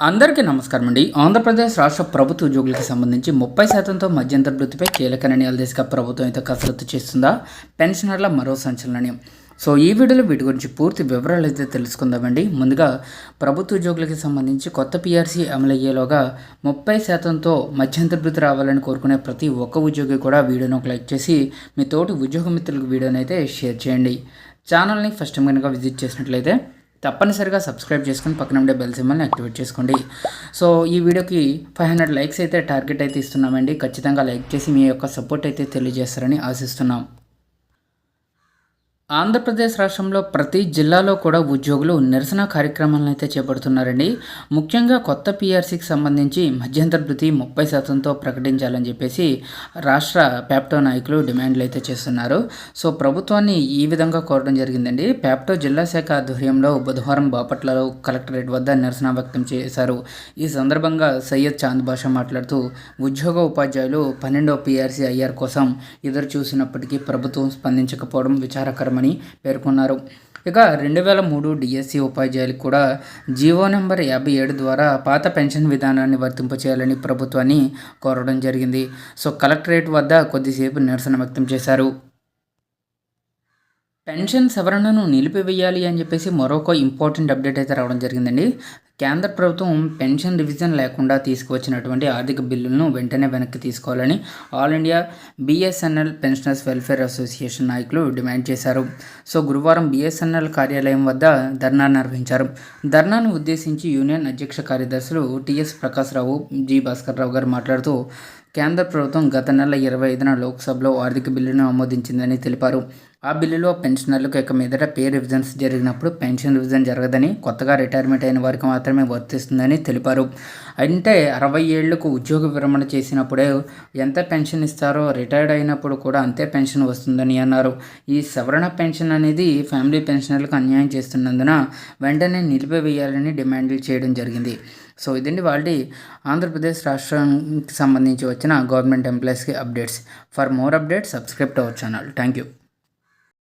అందరికీ నమస్కారం అండి. ఆంధ్రప్రదేశ్ రాష్ట్ర ప్రభుత్వ ఉద్యోగులకు సంబంధించి ముప్పై శాతంతో మధ్యంతర వృత్తిపై కీలక నిర్ణయాలు దిశగా ప్రభుత్వం అయితే కసరత్తు చేస్తుందా? పెన్షనర్ల మరో సంచలనం సో ఈ వీడియోలో వీటి గురించి పూర్తి వివరాలు అయితే తెలుసుకుందామండి. ముందుగా ప్రభుత్వ ఉద్యోగులకి సంబంధించి కొత్త పిఆర్సీ అమలయ్యేలోగా ముప్పై శాతంతో మధ్యంతర వృత్తి రావాలని కోరుకునే ప్రతి ఒక్క ఉద్యోగి కూడా వీడియోను ఒక లైక్ చేసి మీ తోటి ఉద్యోగ మిత్రులకు వీడియోని అయితే షేర్ చేయండి. ఛానల్ని ఫస్ట్ టైం కనుక విజిట్ చేసినట్లయితే తప్పనిసరిగా సబ్స్క్రైబ్ చేసుకుని పక్కన ఉండే బెల్ సింబల్ని యాక్టివేట్ చేసుకోండి. సో ఈ వీడియోకి ఫైవ్ హండ్రెడ్ లైక్స్ అయితే టార్గెట్ అయితే ఇస్తున్నామండి. ఖచ్చితంగా లైక్ చేసి మీ యొక్క సపోర్ట్ అయితే తెలియజేస్తారని ఆశిస్తున్నాం. ఆంధ్రప్రదేశ్ రాష్ట్రంలో ప్రతి జిల్లాలో కూడా ఉద్యోగులు నిరసన కార్యక్రమాలను అయితే చేపడుతున్నారండి. ముఖ్యంగా కొత్త పీఆర్సీకి సంబంధించి మధ్యంతర భృతి ముప్పై శాతంతో ప్రకటించాలని చెప్పేసి రాష్ట్ర ప్యాప్టో నాయకులు డిమాండ్లు అయితే చేస్తున్నారు. సో ప్రభుత్వాన్ని ఈ విధంగా కోరడం జరిగిందండి. ప్యాప్టో జిల్లా శాఖ ఆధ్వర్యంలో బుధవారం బాపట్లలో కలెక్టరేట్ వద్ద నిరసన వ్యక్తం చేశారు. ఈ సందర్భంగా సయ్యద్ చాంద్ భాష మాట్లాడుతూ ఉద్యోగ ఉపాధ్యాయులు పన్నెండో పీఆర్సీ ఐఆర్ కోసం ఎదురు చూసినప్పటికీ ప్రభుత్వం స్పందించకపోవడం విచారకరమని అని పేర్కొన్నారు. ఇక రెండు వేల మూడు డిఎస్సి ఉపాధ్యాయులకు కూడా జీవో నెంబర్ యాభై ఏడు ద్వారా పాత పెన్షన్ విధానాన్ని వర్తింపచేయాలని ప్రభుత్వాన్ని కోరడం జరిగింది. సో కలెక్టరేట్ వద్ద కొద్దిసేపు నిరసన వ్యక్తం చేశారు. పెన్షన్ సవరణను నిలిపివేయాలి అని చెప్పేసి మరొక ఇంపార్టెంట్ అప్డేట్ అయితే రావడం జరిగిందండి. కేంద్ర ప్రభుత్వం పెన్షన్ రివిజన్ లేకుండా తీసుకువచ్చినటువంటి ఆర్థిక బిల్లులను వెంటనే వెనక్కి తీసుకోవాలని all India BSNL pensioners welfare association నాయకులు డిమాండ్ చేశారు. సో గురువారం బిఎస్ఎన్ఎల్ కార్యాలయం వద్ద ధర్నా నిర్వహించారు. ధర్నాను ఉద్దేశించి యూనియన్ అధ్యక్ష కార్యదర్శులు టిఎస్ ప్రకాశ్రావు జి భాస్కర్ రావు గారు మాట్లాడుతూ కేంద్ర ప్రభుత్వం గత నెల ఇరవై ఐదున లోక్సభలో ఆర్థిక బిల్లును ఆమోదించిందని తెలిపారు. ఆ బిల్లులో పెన్షనర్లకు ఇక మీదట పే రివిజన్స్ జరిగినప్పుడు పెన్షన్ రివిజన్ జరగదని కొత్తగా రిటైర్మెంట్ అయిన వారికి మాత్రమే మాత్రమే వర్తిస్తుందని తెలిపారు. అంటే అరవై ఏళ్ళకు ఉద్యోగ విరమణ చేసినప్పుడే ఎంత పెన్షన్ ఇస్తారో రిటైర్డ్ అయినప్పుడు కూడా అంతే పెన్షన్ వస్తుందని అన్నారు. ఈ సవరణ పెన్షన్ అనేది ఫ్యామిలీ పెన్షనర్లకు అన్యాయం చేస్తున్నందున వెంటనే నిలిపివేయాలని డిమాండ్లు చేయడం జరిగింది. సో ఇదండి వాళ్ళ ఆంధ్రప్రదేశ్ రాష్ట్రానికి సంబంధించి వచ్చిన గవర్నమెంట్ ఎంప్లాయీస్కి updates. For more updates subscribe to our channel. Thank you